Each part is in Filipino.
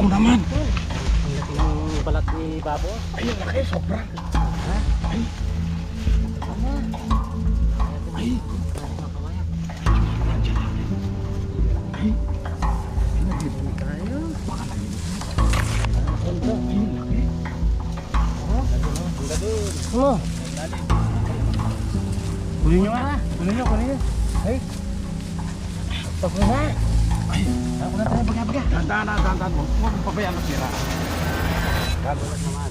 Wow naman. Ang laki ng balat ni Babo. Ay, ang laki. Sobra. Ay. Ay. Ay. Ano? Kunin nyo nga. Kunin nyo, kunin nyo. Ay. Pag na. Ay. Na tayo baga-baga. Dahan-dahan na, dahan-dahan mo. Huwag mong na sira. Kagulat naman.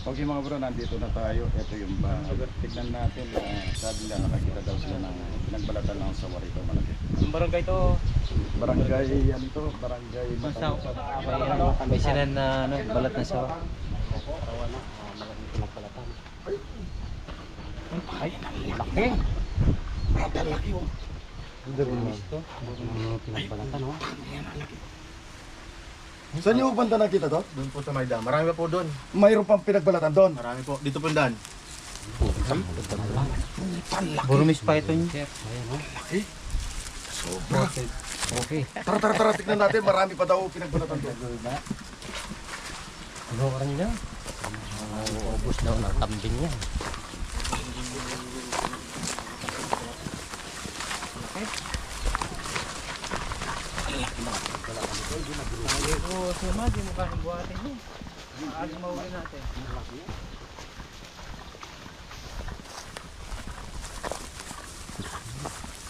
Okay mga bro, nandito na tayo. Ito yung bag. Tignan natin. Uh, sabi nila nakakita daw sila ng pinagbalatan ng sawa rito malaki. Ang barangay to. Barangay, yan ito, barangay. Matalas. may, may sinan na ano, balat na sawa. Sawa na. ah, Ay, ang laki. Brad, ang laki oh. Gusto? Ang pinagbalatan, oh. Yan, ang laki. Saan yung banda nakita to? Doon po sa may dam. Marami pa po doon. Mayroon pang pinagbalatan doon. Marami po. Dito po yung daan. Ang laki. Burumis pa ito niya. Ayan, oh. Laki. Sobra. Okay. Tara, tara, tara, tignan natin. Marami pa daw pinagbalatan doon. Ano ka rin niya? Ubus daw ng kambing niya. Oo, suma, di mo kayang buhatin mo. Maaari mauwi natin.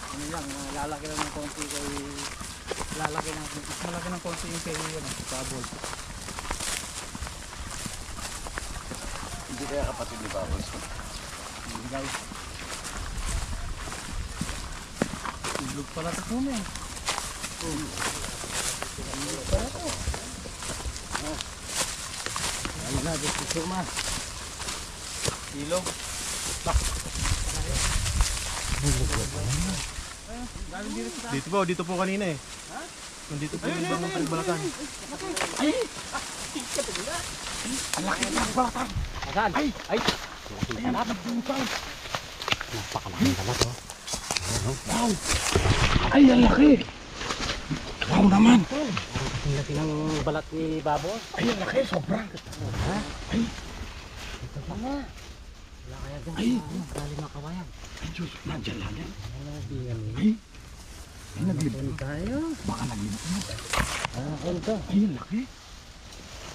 Ano lang, lalaki lang ng konti kay... Lalaki ng... Mas malaki ng konti yung kay... Ano, sabol. Hindi kaya kapatid ni Babos. guys. Ilog pala ito kung eh. Ano na, gusto suma. Ilog. Dito po, dito po kanina eh. Nandito po yung ibang pinagbalatan. Ang laki ng balatan. Asan? Ay! Ay! Laking balat. Napakalaking balat oh. Wow. Ay, ang laki. Wow naman. Ang laki ng balat ni Babo. Ay, ang laki. Sobra. Ha? Ay. Ito pa nga. Wala kaya dyan. Ay. Galing makawayan. Ay, Diyos. Nandyan lang yan. Ay. Ay, naglibot. Tayo. Baka naglibot. Ah, ano to? Ay, ang laki.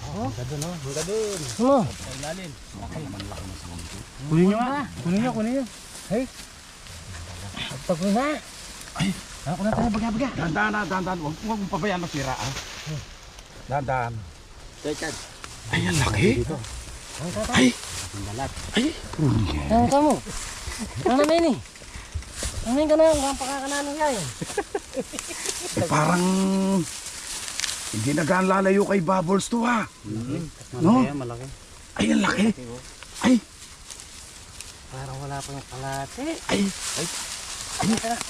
Oh, Hanggang doon, oh. Hanggang doon. ano? Sa ilalim. Baka naman laki na sa mga Kunin nyo nga. Kunin nyo, kunin nyo. Pag na. Ay. Ako na tayo baga-baga. Dahan-dahan na, dahan-dahan. Huwag mong pabayaan na sira. Ah. Dahan-dahan. Richard. Ay, ang laki. Ang. Ay. Ang balat. Ay. Ang kamo. Ang namin ni. Ang namin ka na yung mga pakakanan niya eh. Eh, parang hindi nagaan lalayo kay Bubbles to ha. No? malaki. Ay, ang laki. Ay, Parang wala pang kalate. ay, ay. Ay, Ang balat.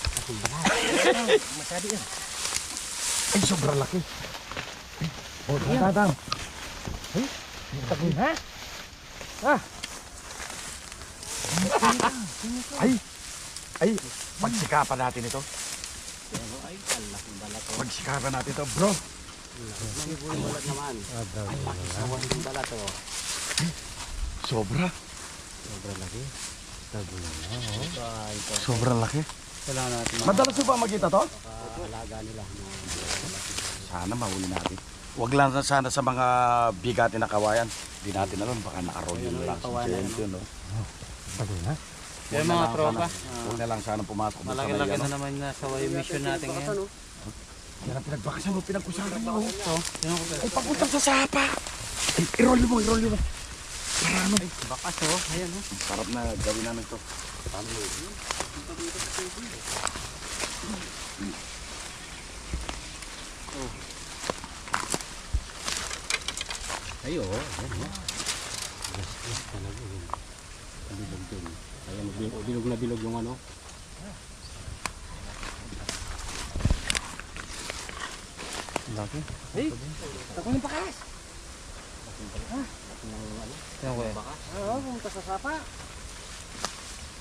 Masyado yan. ay, sobrang laki. Ay, oh, dahan, dahan. Tagun ha? Ay, ay, pagsikapan natin ito. Ay, ang laking balat. Pagsikapan natin ito, bro. Ang balat naman. Ay, sawa ng balat oh. Sobra. Sobrang laki. Oh. Ay, ito. Sobrang laki. Natin Madalas ba makita to? makakalaga nila. Sana mahuli natin. Huwag lang na sana sa mga bigatin na kawayan. Hindi natin alam, baka nakaroon yung lang. kawayan na Yun, no? Tagun na. Huwag na lang sana- Huwag na lang sana pumasok. sa Malaki-laki ano. na naman na sa yung mission natin ngayon. Yan ang pinagbakasan mo, pinag-usapan mo. Ito, Ay, pag-utang sa sapa. Ay, i-roll mo, i-roll mo. Para ano? Bakas oh, ayan oh. Sarap na gawin namin to. Ayo, ayan oh. Yes, yes talaga yun. Bilog din. Ayan, bilog, bilog na bilog yung ano. Laki. Hey, ako ng pakas. Ah, Yan ko eh. Oo, pumunta sa sapa.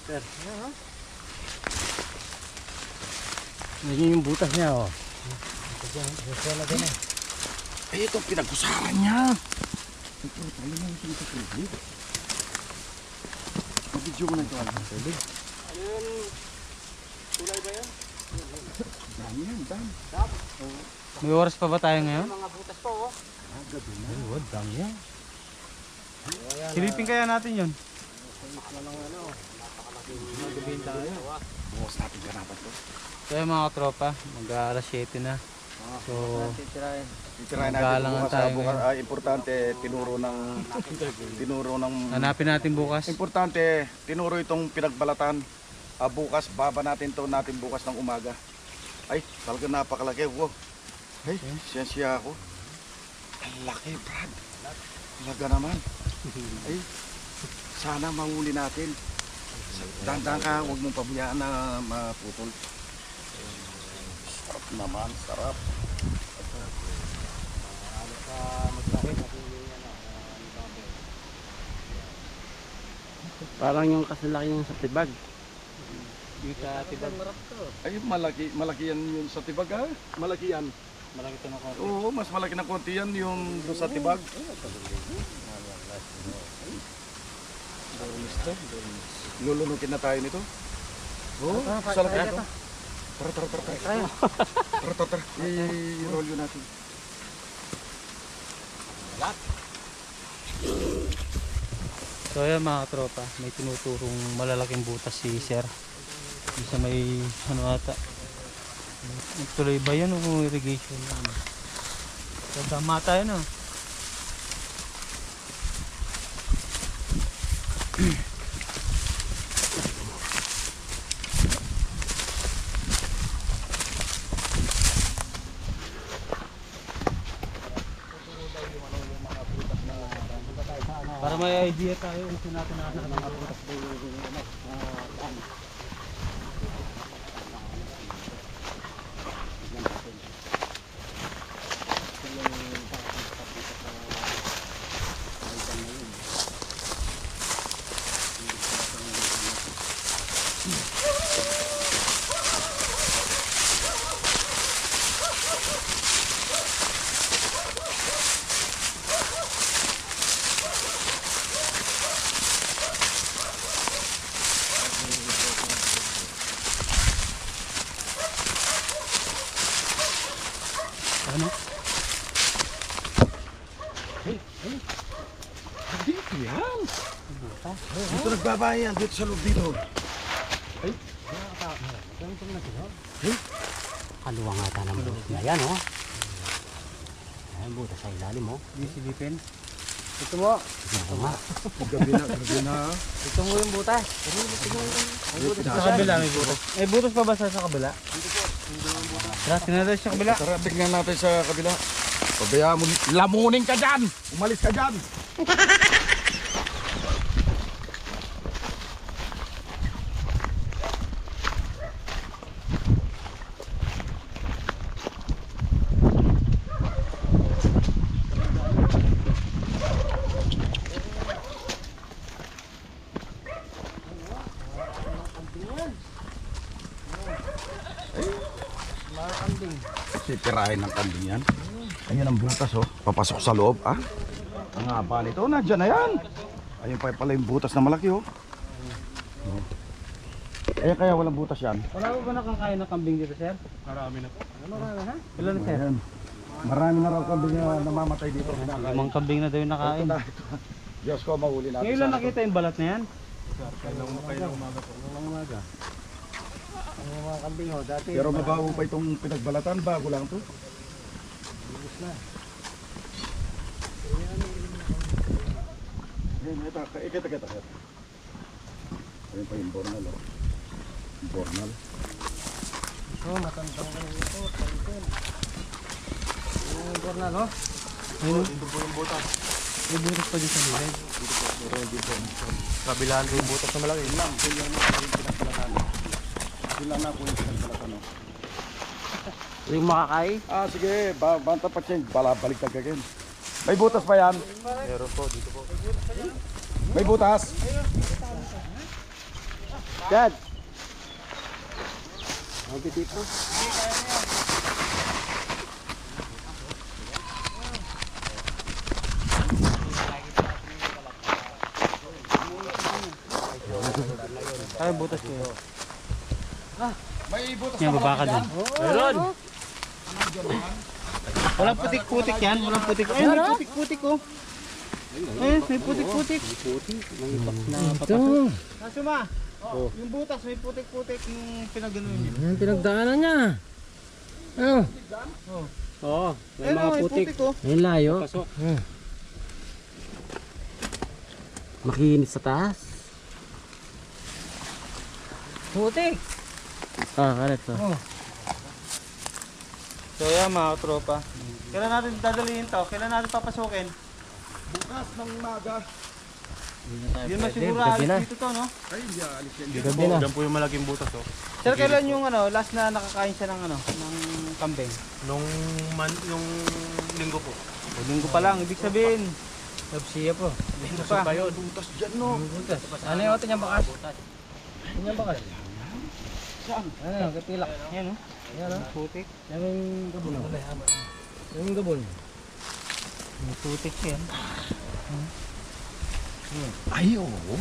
Sir. Yan oh. Yan yung butas niya, oh. Eh, itong pinag-usapan niya. Mag-video ko na ito. Ano Dami yan, dami. May oras pa ba tayo ngayon? Ay, dami yan. Silipin kaya natin yun. Bukas natin ganapan to. Yung mga tropa, mag-alas 7 na. So, Titirahin natin bukas. tayo ah, bukas ngayon. ah, importante, tinuro ng... tinuro ng... hanapin natin bukas. Importante, tinuro itong pinagbalatan. Ah, bukas, baba natin to natin bukas ng umaga. Ay, talaga napakalaki. Wow. Ay, siyensya ako. Ang laki, Brad. Talaga naman. Ay, sana mahuli natin. Dandan ka, huwag mong pabayaan na maputol. Sarap naman, sarap. Parang yung kasalaki yung sa tibag. Yung sa tibag. Ay, malaki, malaki yan yun sa tibag ha? Malaki yan. Malaki ito na ko. Oo, mas malaki na konti yan yung doon sa tibag. Lulunukin na tayo nito. Oo, oh, sa laki nito. Tara, tara, tara. Tara, tara, tara. I-roll yun natin. So ayan mga tropa, may tinuturong malalaking butas si Sir. Yung sa may ano ata. Tuloy ba yan o irrigation lang? So tama tayo no? Para may idea tayo kung saan natin nahanap ang mga butas. Dito nagbabayan, dito sa loob dito. Kaluwang ata ng butas na yan, oh. Ayan, butas sa ilalim, oh. Di silipin. Ito mo. Ito nga. Gabi na, gabi na. Ito mo yung butas. Sa kabila may butas. May butas pa ba sa, kabila? Tara, tingnan natin sa kabila. Tara, tignan natin sa kabila. Pabayaan mo, lamunin ka dyan! Umalis ka dyan! Sitirahin ng kambing yan. Ayan ang butas oh. Papasok sa loob ah. Ang haba nito. Nandiyan na yan. Ayun pa pala yung butas na malaki oh. Oh. Eh kaya walang butas yan. Wala ko ba nakakain ng kambing dito, sir? Marami na po. Ilan na, sir? Ayan. Marami na raw kambing na namamatay dito. Limang kambing na daw yung nakain. Na. Diyos ko, mahuli natin. Ngayon lang nakita yung balat na yan. Kailang kailang umaga po. Pero mabaho pa itong pinagbalatan. Bago lang to. Ayan, ito. Ikita, kita, kita. Ayun pa yung bornal oh. Bornal. Oh, matandang ka ito. Yung borna, no? Ayun, Dito po yung butas. may butas pa din sa gilid. Kabilaan po yung butas na malaki. Lang, yun lang ako yung pinagbalatan. Yun lang ako yung pinagbalatan oh. Yung makakay. Ah, sige, ba banta pa siya, bala balik ka again. May butas pa yan? Meron po, dito po. May butas? Dad. Ay, butas ko yun. May butas Yan, baba ka dun. Meron! Walang putik-putik yan, walang putik. Ay, may putik-putik oh. Ay, may putik-putik. Ito! Nasuma, yung butas may putik-putik yung pinagano niya. Yung pinagdaanan niya. Ano? Oo, may Ayun, mga oh, may putik. putik oh. May layo. Hmm. Makinis sa taas. Putik! Ah, karet to. So yan mga tropa. Kailan natin dadalhin to? Kailan natin papasukin? Bukas ng umaga. Yun na siguro alis na. dito to, no? Ay, hindi alis yan. Gabi na. Diyan po yung malaking butas oh. Sir, kailan yung ano, last na nakakain siya ng ano, ng kambing? Nung man, nung linggo po. O, linggo pa lang, ibig sabihin. Tapsiya po. Linggo pa. Butas dyan, no? Ano yung oto niyang bakas? Ano yung bakas? Saan? Ano, kapilak. Yan, no? Yan o. Putik. Yan yung gabon. Yung gabon. May putik yan. Ay, oo.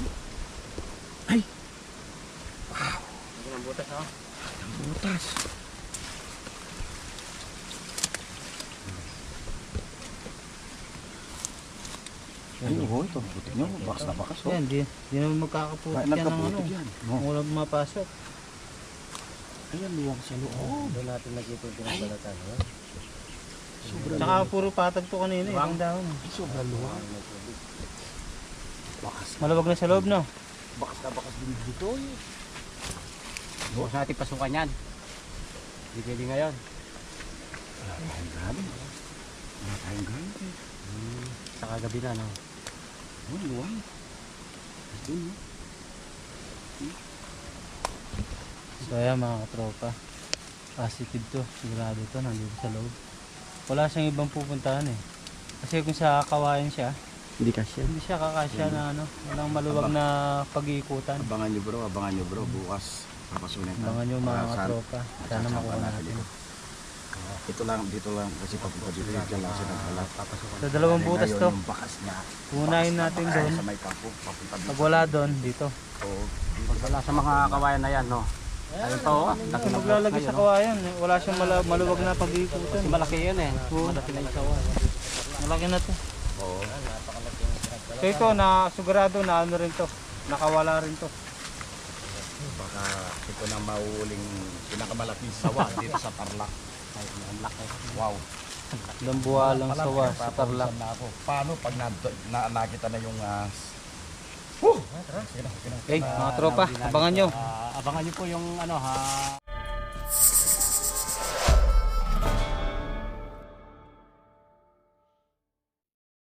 Ay, oo, ito. Buti nyo, bakas na bakas. Oh. Yan, di, di naman magkakaputik Ay, yan ng ano. yan. No. Kung wala mapasok. Ayan, luwang sa loob. Doon natin nakita yung pinagbalatan. no? Tsaka puro patag to kanina eh. Ang dahon. Ay, sobrang luwang. Bakas, Malawag na sa loob, no? bakas na bakas din dito. eh. Bukas natin pasukan yan. Hindi pwede ngayon. Wala tayong gamit. Wala tayong gamit. eh. Sa kagabi na, no? Oh, luwang. Doon, no? So ayan mga katropa. Positive to. Sigurado to. Nandito sa loob. Wala siyang ibang pupuntahan eh. Kasi kung sa kawayan siya, Hindi kasya. hindi siya kakasya na ano. Walang maluwag na pag-iikutan. Abangan nyo bro, abangan nyo bro. Bukas, papasunin ka. Abangan nyo mga Para katropa. Sana makuha natin. ito. Ito lang, dito lang. Kasi papunta dito, lang siya nagkalat. Sa dalawang butas to. Yung bakas niya. Unahin natin doon. Sa may pampo, papunta dito. Pag wala doon, dito. Oo. Pag wala sa mga kawayan na yan, no? Ayun pa, oh. Laki ng maglalagay sa kawayan, eh, wala siyang mala- maluwag na pag-iikutan. Kasi malaki yun eh. Malaki na yung kawayan. Malaki na to. Oo. So ito, na sigurado na ano rin to. Nakawala rin to. Baka ito na mauuling pinakamalaking sawa dito sa Tarlac. Ay, ang laki. Wow. Dambuha lang sawa sa ako. Paano pag na, na, nakita na yung... Uh, Woo! Sige na, sige na. Okay, mga tropa, abangan nyo. Ah, abangan nyo po yung ano ha.